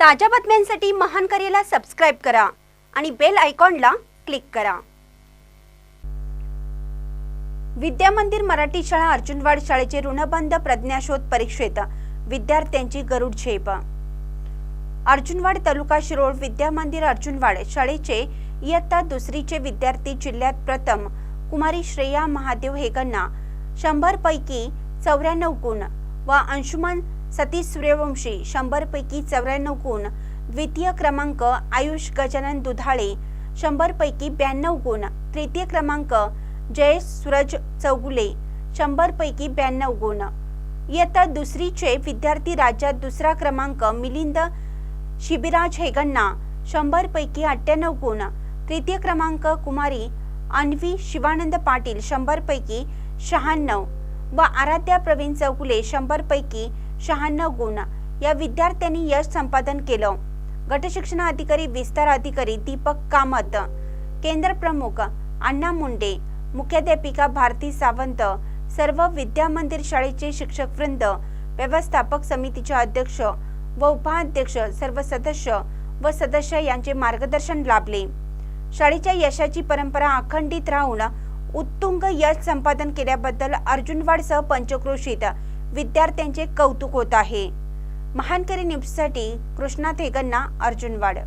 ताज्या बातम्यांसाठी महान करेला सबस्क्राईब करा आणि बेल आयकॉनला क्लिक करा. विद्या मंदिर मराठी शाळा अर्जुनवाड शाळेचे ऋणबंध प्रज्ञाशोध परीक्षेत विद्यार्थ्यांची गरुड झेप. अर्जुनवाड तालुका शिरोळ विद्या मंदिर अर्जुनवाड शाळेचे इयत्ता दुसरीचे विद्यार्थी जिल्ह्यात प्रथम कुमारी श्रेया महादेव हेगांना शंभर पैकी चौऱ्याण्णव गुण व अंशुमन सतीश सूर्यवंशी शंभरपैकी चौऱ्याण्णव गुण द्वितीय क्रमांक आयुष गजानन दुधाळे शंभरपैकी ब्याण्णव गुण तृतीय क्रमांक जयेश सूरज चौगुले शंभरपैकी ब्याण्णव गुण. इयत्ता दुसरीचे विद्यार्थी राज्यात दुसरा क्रमांक मिलिंद शिबिराज हेगण्णा शंभरपैकी अठ्ठ्याण्णव गुण तृतीय क्रमांक कुमारी अन्वी शिवानंद पाटील शंभरपैकी शहाण्णव व आराध्या प्रवीण चौगुले शंभरपैकी शहाण्णव गुण. या विद्यार्थ्यांनी यश संपादन केलं. गटशिक्षण अधिकारी विस्तार अधिकारी दीपक कामत. केंद्र प्रमुख अण्णा मुंडे. मुख्याध्यापिका भारती सावंत. सर्व विद्या मंदिर शाळेचे शिक्षक वृंद. व्यवस्थापक समितीचे अध्यक्ष व उपाध्यक्ष सर्व सदस्य व सदस्य यांचे मार्गदर्शन लाभले. शाळेच्या यशाची परंपरा अखंडित राहून उत्तुंग यश संपादन केल्याबद्दल अर्जुनवाडसह पंचक्रोशीत. विद्यार्थ्यांचे कौतुक होत आहे. महानकरी न्यूजसाठी कृष्णा थेगन्ना अर्जुनवाड